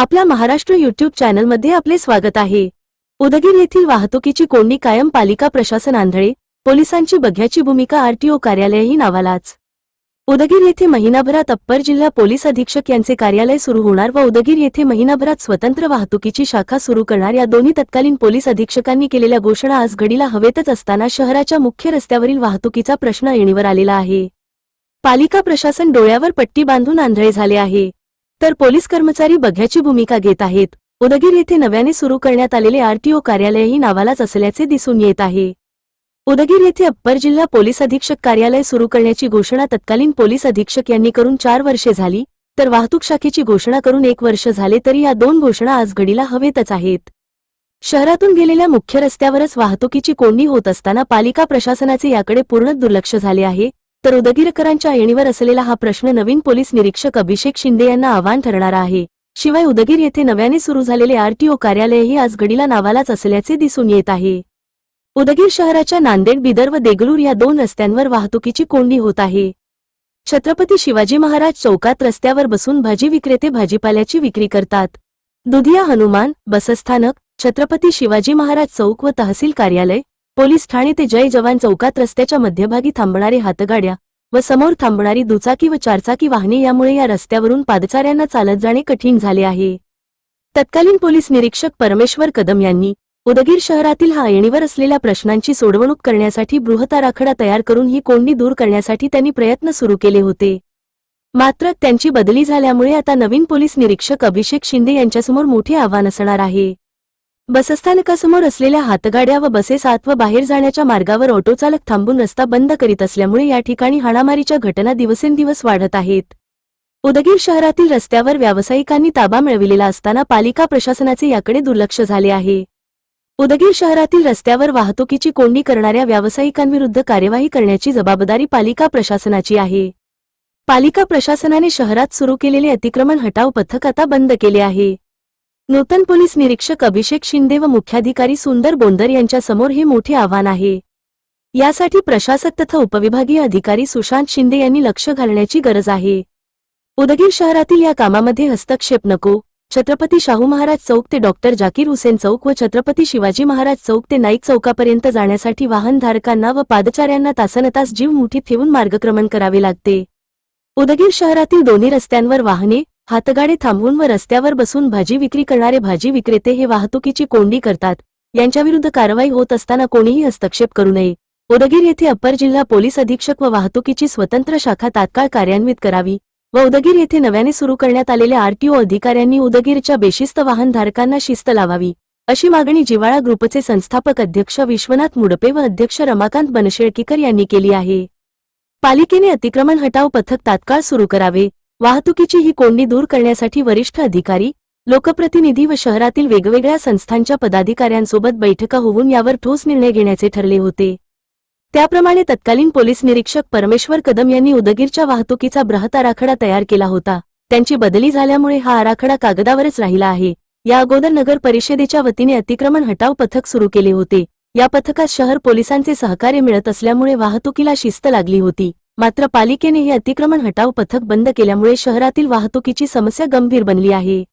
आपल्या महाराष्ट्र युट्यूब चॅनलमध्ये आपले स्वागत आहे. उदगीर येथील वाहतुकीची कोंडी कायम पालिका प्रशासन आंधळे पोलिसांची बघ्याची भूमिका आरटीओ कार्यालयही नावालाच. उदगीर येथे महिनाभरात अप्पर जिल्हा पोलीस अधीक्षक यांचे कार्यालय सुरू होणार व उदगीर येथे महिनाभरात स्वतंत्र वाहतुकीची शाखा सुरू करणार या दोन्ही तत्कालीन पोलीस अधीक्षकांनी केलेल्या घोषणा आज घडीला हवेतच असताना शहराच्या मुख्य रस्त्यावरील वाहतुकीचा प्रश्न येणीवर आलेला आहे. पालिका प्रशासन डोळ्यावर पट्टी बांधून आंधळे झाले आहे. तर पोलीस कर्मचारी बघ्याची भूमिका घेत आहेत. उदगीर येथे नव्याने सुरू करण्यात आलेले आरटीओ कार्यालयही नावालाच असल्याचे दिसून येत आहे. उदगीर येथे अप्पर जिल्हा पोलीस अधीक्षक कार्यालय सुरू करण्याची घोषणा तत्कालीन पोलीस अधीक्षक यांनी करून चार वर्षे झाली तर वाहतूक शाखेची घोषणा करून एक वर्ष झाले तरी या दोन घोषणा आज घडीला हवेतच आहेत. शहरातून गेलेल्या मुख्य रस्त्यावरच वाहतुकीची कोंडी होत असताना पालिका प्रशासनाचे याकडे पूर्ण दुर्लक्ष झाले आहे तर उदगीरकरांच्या येणीवर असलेला हा प्रश्न नवीन पोलीस निरीक्षक अभिषेक शिंदे यांना आव्हान ठरणारा आहे. शिवाय उदगीर येथे नव्याने सुरू झालेले आरटीओ कार्यालयही आज घडीला नावालाच असल्याचे दिसून येत आहे. उदगीर शहराच्या नांदेड बिदर व देगलूर या दोन रस्त्यांवर वाहतुकीची कोंडी होत आहे. छत्रपती शिवाजी महाराज चौकात रस्त्यावर बसून भाजी विक्रेते भाजीपाल्याची विक्री करतात. दुधिया हनुमान बसस्थानक छत्रपती शिवाजी महाराज चौक व तहसील कार्यालय पोलीस ठाणे ते जय जवान चौकात रस्त्याच्या मध्यभागी थांबणारे हातगाड्या व समोर थांबणारी दुचाकी व चारचाकी वाहने यामुळे या रस्त्यावरून पादचाऱ्यांना चालत जाणे कठीण झाले आहे. तत्कालीन पोलीस निरीक्षक परमेश्वर कदम यांनी उदगीर शहरातील हा येणीवर असलेल्या प्रश्नांची सोडवणूक करण्यासाठी बृहत आराखडा तयार करून ही कोंडी दूर करण्यासाठी त्यांनी प्रयत्न सुरू केले होते. मात्र त्यांची बदली झाल्यामुळे आता नवीन पोलीस निरीक्षक अभिषेक शिंदे यांच्यासमोर मोठे आव्हान असणार आहे. बसस्थानकासमोर असलेल्या हातगाड्या व बसेस आत व बाहेर जाण्याच्या मार्गावर ऑटोचालक थांबून रस्ता बंद करीत असल्यामुळे या ठिकाणी हाणामारीच्या घटना दिवसेंदिवस वाढत आहेत. उदगीर शहरातील रस्त्यावर व्यावसायिकांनी ताबा मिळविलेला असताना पालिका प्रशासनाचे याकडे दुर्लक्ष झाले आहे. उदगीर शहरातील रस्त्यावर वाहतुकीची कोंडी करणाऱ्या व्यावसायिकांविरुद्ध कार्यवाही करण्याची जबाबदारी पालिका प्रशासनाची आहे. पालिका प्रशासनाने शहरात सुरू केलेले अतिक्रमण हटाव पथक आता बंद केले आहे. नूतन पोलीस निरीक्षक अभिषेक शिंदे व मुख्याधिकारी सुंदर बोंदर यांच्यासमोर हे मोठे आव्हान आहे. यासाठी प्रशासक तथा उपविभागीय अधिकारी सुशांत शिंदे यांनी लक्ष घालण्याची गरज आहे. उदगीर शहरातील या कामामध्ये हस्तक्षेप नको छत्रपती शाहू महाराज चौक ते डॉक्टर जाकीर हुसेन चौक व छत्रपती शिवाजी महाराज चौक ते नाईक चौकापर्यंत जाण्यासाठी वाहनधारकांना व पादचाऱ्यांना तासनतास जीव मुठीत ठेवून मार्गक्रमण करावे लागते. उदगीर शहरातील दोन्ही रस्त्यांवर वाहने हातगाडे थांबवून व रस्त्यावर बसून भाजी विक्री करणारे भाजी विक्रेते हे वाहतुकीची कोंडी करतात. यांच्याविरुद्ध कारवाई होत असताना कोणीही हस्तक्षेप करू नये. उदगीर येथे अप्पर जिल्हा पोलीस अधीक्षक व वाहतुकीची स्वतंत्र शाखा तात्काळ कार्यान्वित करावी व उदगीर येथे नव्याने सुरू करण्यात आलेल्या आरटीओ अधिकाऱ्यांनी उदगीरच्या बेशिस्त वाहनधारकांना शिस्त लावावी. अशी मागणी जिवाळा ग्रुपचे संस्थापक अध्यक्ष विश्वनाथ मुडपे व अध्यक्ष रमाकांत बनशेळकीकर यांनी केली आहे. पालिकेने अतिक्रमण हटाव पथक तात्काळ सुरू करावे. वाहतुकीची ही कोंडी दूर करण्यासाठी वरिष्ठ अधिकारी लोकप्रतिनिधी व शहरातील वेगवेगळ्या संस्थांच्या पदाधिकाऱ्यांसोबत बैठका होऊन यावर ठोस निर्णय घेण्याचे ठरले होते. त्याप्रमाणे तत्कालीन पोलीस निरीक्षक परमेश्वर कदम यांनी उदगीरच्या वाहतुकीचा बृहत आराखडा तयार केला होता. त्यांची बदली झाल्यामुळे हा आराखडा कागदावरच राहिला आहे. या अगोदर नगर परिषदेच्या वतीने अतिक्रमण हटाव पथक सुरू केले होते. या पथकात शहर पोलिसांचे सहकार्य मिळत असल्यामुळे वाहतुकीला शिस्त लागली होती. मात्र पालिकेने हे अतिक्रमण हटाव पथक बंद केल्यामुळे शहरातील वाहतुकीची समस्या गंभीर बनली आहे.